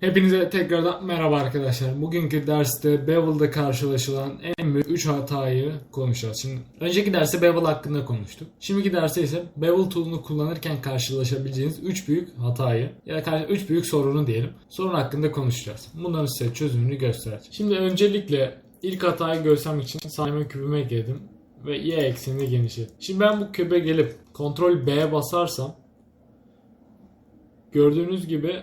Hepinize tekrardan merhaba arkadaşlar. Bugünkü derste Bevel'da karşılaşılan en büyük 3 hatayı konuşacağız. Şimdi önceki derste Bevel hakkında konuştuk. Şimdiki derste ise Bevel tool'unu kullanırken karşılaşabileceğiniz 3 büyük hatayı ya da 3 büyük sorunu diyelim. Sorun hakkında konuşacağız. Bunların size çözümünü göstereceğim. Şimdi öncelikle ilk hatayı görsem için sahne kübüme girdim ve y eksenini genişlettim. Şimdi ben bu kübe gelip Ctrl B'ye basarsam gördüğünüz gibi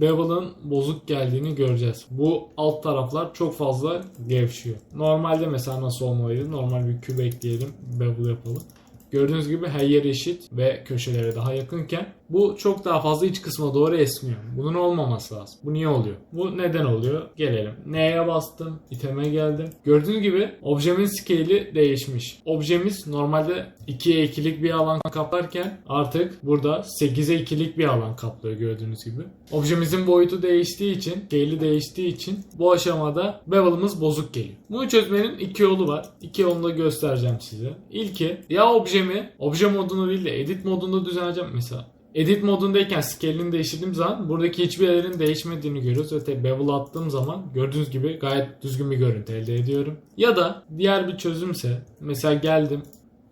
Bevel'ın bozuk geldiğini göreceğiz. Bu alt taraflar çok fazla gevşiyor. Normalde mesela nasıl olmalıydı? Normal bir küp ekleyelim. Bevel yapalım. Gördüğünüz gibi her yer eşit ve köşelere daha yakınken bu çok daha fazla iç kısma doğru esmiyor. Bunun olmaması lazım. Bu niye oluyor? Bu neden oluyor? Gelelim. N'ye bastım. iteme geldim. Gördüğünüz gibi objemin scale'i değişmiş. Objemiz normalde 2'ye 2'lik bir alan kaplarken artık burada 8'e 2'lik bir alan kaplıyor gördüğünüz gibi. Objemizin boyutu değiştiği için, scale'i değiştiği için bu aşamada bevel'ımız bozuk geliyor. Bunu çözmenin iki yolu var. İki yolunu da göstereceğim size. İlki ya objemi, obje modunu değil de edit modunda düzenleyeceğim mesela. Edit modundayken scale'ini değiştirdiğim zaman buradaki hiçbir yerin değişmediğini görüyoruz ve tek bevel attığım zaman gördüğünüz gibi gayet düzgün bir görüntü elde ediyorum. Ya da diğer bir çözümse mesela geldim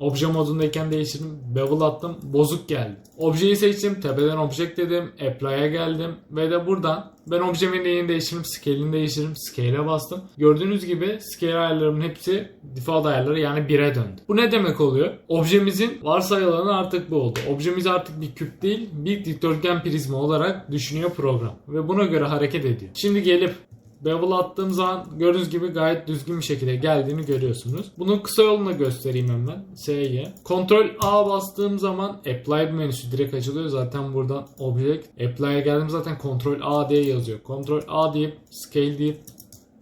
Obje modundayken değiştirdim. Bevel attım. Bozuk geldi. Objeyi seçtim. Tepeden object dedim. Apply'a geldim. Ve de buradan ben objemin neyini değiştirdim. Scale'ini değiştirdim. Scale'e bastım. Gördüğünüz gibi scale ayarlarımın hepsi default ayarları yani 1'e döndü. Bu ne demek oluyor? Objemizin varsayılanı artık bu oldu. Objemiz artık bir küp değil bir dikdörtgen prizma olarak düşünüyor program. Ve buna göre hareket ediyor. Şimdi gelip Bevel attığım zaman gördüğünüz gibi gayet düzgün bir şekilde geldiğini görüyorsunuz. Bunun kısa yolunu da göstereyim hemen. S'ye. Ctrl A bastığım zaman Apply menüsü direkt açılıyor. Zaten buradan Object. Apply'a geldim zaten Ctrl A diye yazıyor. Ctrl A deyip Scale deyip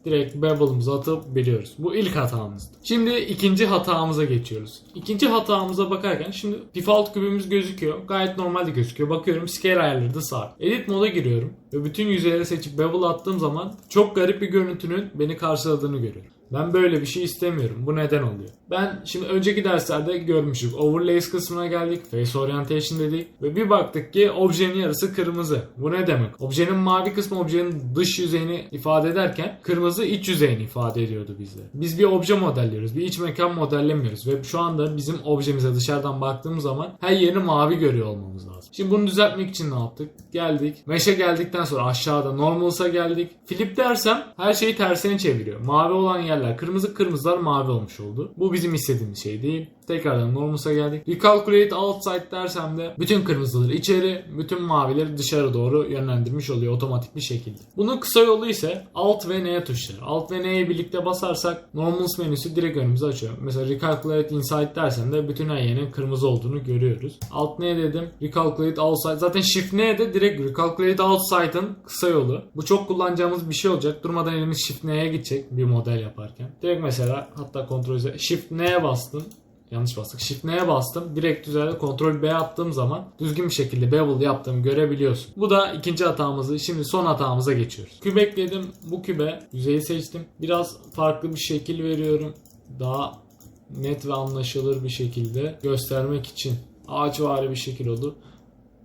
direkt bevel'ımızı atıp biliyoruz. Bu ilk hatamızdı. Şimdi ikinci hatamıza geçiyoruz. İkinci hatamıza bakarken şimdi default kübümüz gözüküyor. Gayet normalde gözüküyor. Bakıyorum scale ayarları da sağ. Edit moda giriyorum ve bütün yüzeyleri seçip bevel attığım zaman çok garip bir görüntünün beni karşıladığını görüyorum. Ben böyle bir şey istemiyorum. Bu neden oluyor? Ben şimdi önceki derslerde görmüştük. Overlays kısmına geldik. Face Orientation dedik. Ve bir baktık ki objenin yarısı kırmızı. Bu ne demek? Objenin mavi kısmı objenin dış yüzeyini ifade ederken kırmızı iç yüzeyini ifade ediyordu bizde. Biz bir obje modelliyoruz. Bir iç mekan modellemiyoruz. Ve şu anda bizim objemize dışarıdan baktığımız zaman her yerini mavi görüyor olmamız lazım. Şimdi bunu düzeltmek için ne yaptık? Geldik. Mesh'e geldikten sonra aşağıda Normals'a geldik. Flip dersem her şeyi tersine çeviriyor. Mavi olan yerler kırmızı, kırmızılar mavi olmuş oldu. Bu bizim istediğimiz şey değil. Tekrardan Normals'a geldik. Recalculate outside dersem de bütün kırmızıları içeri, bütün mavileri dışarı doğru yönlendirmiş oluyor otomatik bir şekilde. Bunun kısa yolu ise Alt ve N tuşları. Alt ve N'ye birlikte basarsak Normals menüsü direkt önümüze açıyor. Mesela Recalculate inside dersem de bütün her yerin kırmızı olduğunu görüyoruz. Alt N dedim. Recalculate outside. Zaten Shift N de direkt Recalculate outside'ın kısa yolu. Bu çok kullanacağımız bir şey olacak. Durmadan elimiz Shift N'ye gidecek bir model yaparken. Direkt mesela hatta kontrol üzere Shift N'ye bastım. Yanlış bastık. Shift N'ye bastım. Direkt üzerinde Ctrl B attığım zaman düzgün bir şekilde bevel yaptığımı görebiliyorsun. Bu da ikinci hatamızı. Şimdi son hatamıza geçiyoruz. Küp ekledim. Bu kübe yüzeyi seçtim. Biraz farklı bir şekil veriyorum. Daha net ve anlaşılır bir şekilde göstermek için ağaçvari bir şekil oldu.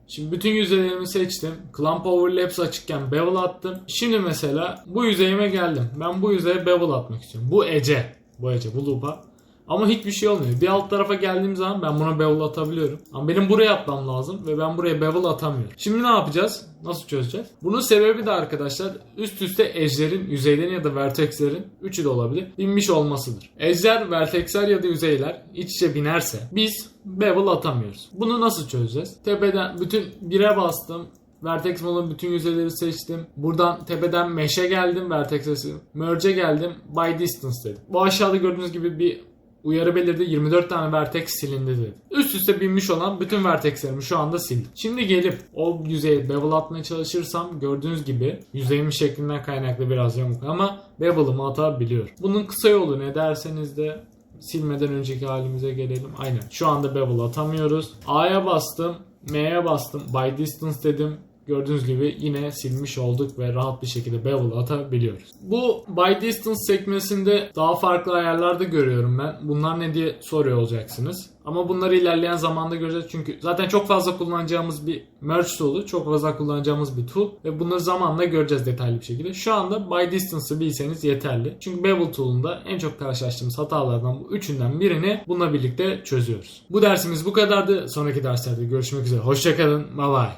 Şimdi bütün yüzeylerimi seçtim. Clamp Overlaps açıkken bevel attım. Şimdi mesela bu yüzeyime geldim. Ben bu yüzeye bevel atmak istiyorum. Bu Ece. Bu Ece. Bu loop'a. Ama hiçbir şey olmuyor. Bir alt tarafa geldiğim zaman ben buna bevel atabiliyorum. Ama benim buraya atmam lazım ve ben buraya bevel atamıyorum. Şimdi ne yapacağız? Nasıl çözeceğiz? Bunun sebebi de arkadaşlar üst üste edge'lerin, yüzeylerin ya da vertexlerin üçü de olabilir. binmiş olmasıdır. Edge'ler, vertexler ya da yüzeyler iç içe binerse biz bevel atamıyoruz. Bunu nasıl çözeceğiz? Tepeden bütün bire bastım. Vertex modun bütün yüzeyleri seçtim. Buradan tepeden mesh'e geldim. Vertex'e merge'e geldim. By distance dedim. Bu aşağıda gördüğünüz gibi bir uyarı belirdi 24 tane vertex silindi dedi. Üst üste binmiş olan bütün vertexlerimi şu anda sildim. Şimdi gelip o yüzeyi bevel atmaya çalışırsam gördüğünüz gibi yüzeyimin şeklinden kaynaklı biraz yamuk ama bevel'ımı atabiliyor. Bunun kısa yolu ne derseniz de silmeden önceki halimize gelelim. Aynen. Şu anda bevel atamıyoruz. A'ya bastım. M'ye bastım. By distance dedim. Gördüğünüz gibi yine silmiş olduk ve rahat bir şekilde bevel atabiliyoruz. Bu by distance sekmesinde daha farklı ayarlarda görüyorum ben. Bunlar ne diye soruyor olacaksınız. Ama bunları ilerleyen zamanda göreceğiz. Çünkü zaten çok fazla kullanacağımız bir merge tool'u, çok fazla kullanacağımız bir tool ve bunları zamanla göreceğiz detaylı bir şekilde. Şu anda by distance'ı bilseniz yeterli. Çünkü bevel tool'unda en çok karşılaştığımız hatalardan bu üçünden birini bununla birlikte çözüyoruz. Bu dersimiz bu kadardı. Sonraki derslerde görüşmek üzere. Hoşçakalın. Bye bye.